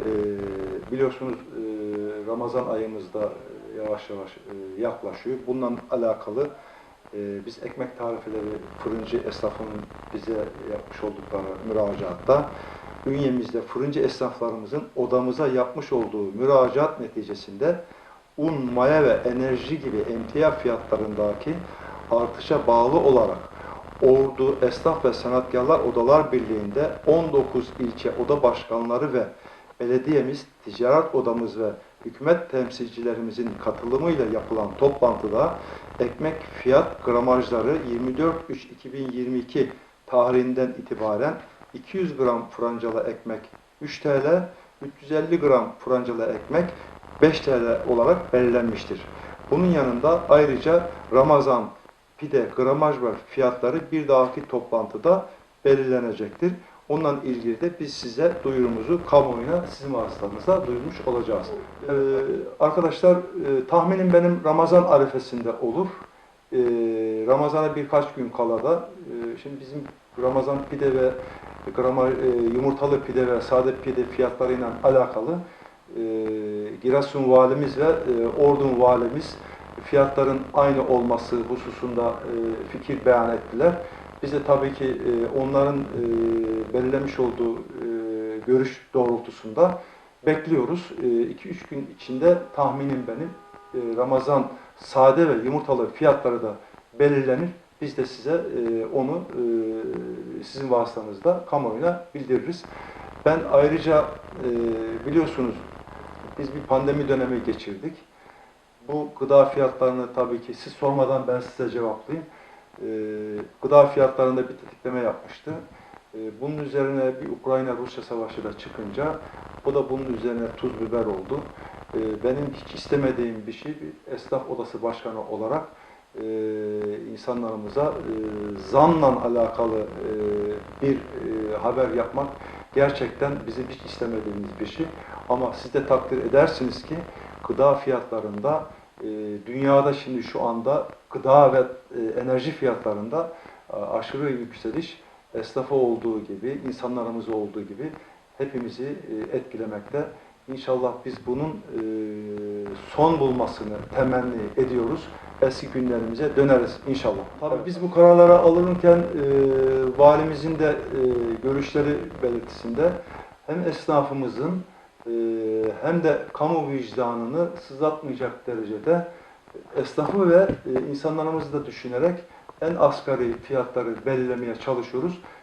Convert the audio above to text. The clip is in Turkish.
Ee, biliyorsunuz e, Ramazan ayımızda e, yavaş yavaş e, yaklaşıyor. Bundan alakalı e, biz ekmek tarifeleri fırıncı esnafının bize yapmış oldukları müracaatta ünyemizde fırıncı esnaflarımızın odamıza yapmış olduğu müracaat neticesinde un, maya ve enerji gibi emtia fiyatlarındaki artışa bağlı olarak Ordu Esnaf ve Sanatkarlar Odalar Birliği'nde 19 ilçe oda başkanları ve belediyemiz, ticaret odamız ve hükümet temsilcilerimizin katılımıyla yapılan toplantıda ekmek fiyat gramajları 24.3.2022 tarihinden itibaren 200 gram francalı ekmek 3 TL, 350 gram francalı ekmek 5 TL olarak belirlenmiştir. Bunun yanında ayrıca Ramazan pide gramaj ve fiyatları bir dahaki toplantıda belirlenecektir. Onunla ilgili de biz size duyurumuzu kamuoyuna sizin vasıtanızda duyurmuş olacağız. Ee, arkadaşlar e, tahminim benim Ramazan arifesinde olur. Ee, Ramazan'a birkaç gün kala da e, şimdi bizim Ramazan pide ve grama, e, yumurtalı pide ve sade pide fiyatlarıyla alakalı e, Giresun valimiz ve e, Ordun valimiz fiyatların aynı olması hususunda e, fikir beyan ettiler. Biz de tabii ki e, onların e, belirlemiş olduğu e, görüş doğrultusunda bekliyoruz. 2-3 gün içinde tahminim benim e, Ramazan sade ve yumurtalı fiyatları da belirlenir. Biz de size e, onu e, sizin vasıtanızda kamuoyuna bildiririz. Ben ayrıca e, biliyorsunuz biz bir pandemi dönemi geçirdik. Bu gıda fiyatlarını tabii ki siz sormadan ben size cevaplayayım. Ee, gıda fiyatlarında bir tetikleme yapmıştı. Ee, bunun üzerine bir Ukrayna-Rusya savaşı da çıkınca bu da bunun üzerine tuz biber oldu. Ee, benim hiç istemediğim bir şey bir esnaf odası başkanı olarak e, insanlarımıza e, zamla alakalı e, bir e, haber yapmak gerçekten bizim hiç istemediğimiz bir şey. Ama siz de takdir edersiniz ki gıda fiyatlarında e, dünyada şimdi şu anda gıda ve e, enerji fiyatlarında e, aşırı yükseliş esnafa olduğu gibi, insanlarımız olduğu gibi hepimizi e, etkilemekte. İnşallah biz bunun e, son bulmasını temenni ediyoruz. Eski günlerimize döneriz inşallah. Tabii biz bu kararlara alınırken e, valimizin de e, görüşleri belirtisinde hem esnafımızın e, hem de kamu vicdanını sızlatmayacak derecede esnafı ve e, insanlarımızı da düşünerek en asgari fiyatları belirlemeye çalışıyoruz.